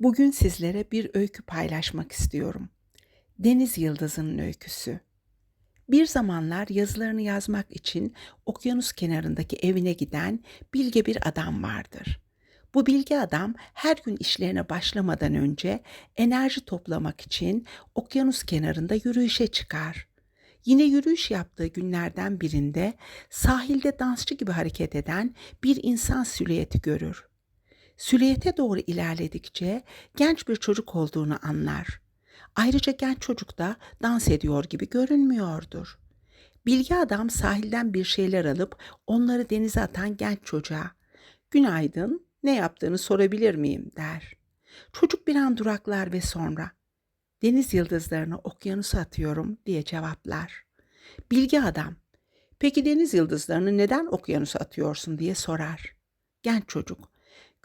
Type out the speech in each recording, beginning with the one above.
Bugün sizlere bir öykü paylaşmak istiyorum. Deniz Yıldızı'nın öyküsü. Bir zamanlar yazılarını yazmak için okyanus kenarındaki evine giden bilge bir adam vardır. Bu bilge adam her gün işlerine başlamadan önce enerji toplamak için okyanus kenarında yürüyüşe çıkar. Yine yürüyüş yaptığı günlerden birinde sahilde dansçı gibi hareket eden bir insan silüeti görür. Silüete doğru ilerledikçe genç bir çocuk olduğunu anlar. Ayrıca genç çocuk da dans ediyor gibi görünmüyordur. Bilgi adam sahilden bir şeyler alıp onları denize atan genç çocuğa "Günaydın, ne yaptığını sorabilir miyim?" der. Çocuk bir an duraklar ve sonra "Deniz yıldızlarını okyanusa atıyorum." diye cevaplar. Bilgi adam "Peki deniz yıldızlarını neden okyanusa atıyorsun?" diye sorar. Genç çocuk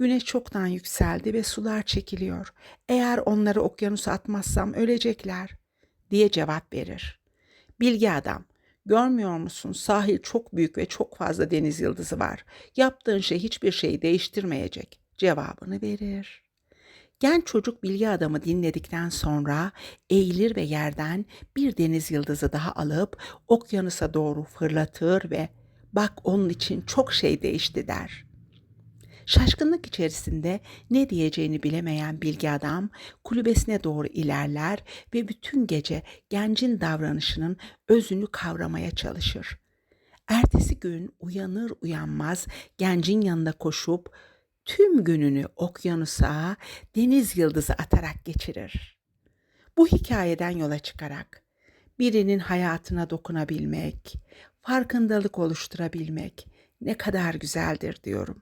Güneş çoktan yükseldi ve sular çekiliyor. Eğer onları okyanusa atmazsam ölecekler diye cevap verir. Bilgi adam, görmüyor musun sahil çok büyük ve çok fazla deniz yıldızı var. Yaptığın şey hiçbir şeyi değiştirmeyecek cevabını verir. Genç çocuk bilgi adamı dinledikten sonra eğilir ve yerden bir deniz yıldızı daha alıp okyanusa doğru fırlatır ve bak onun için çok şey değişti der.'' Şaşkınlık içerisinde ne diyeceğini bilemeyen bilgi adam kulübesine doğru ilerler ve bütün gece gencin davranışının özünü kavramaya çalışır. Ertesi gün uyanır uyanmaz gencin yanına koşup tüm gününü okyanusa deniz yıldızı atarak geçirir. Bu hikayeden yola çıkarak birinin hayatına dokunabilmek, farkındalık oluşturabilmek ne kadar güzeldir diyorum.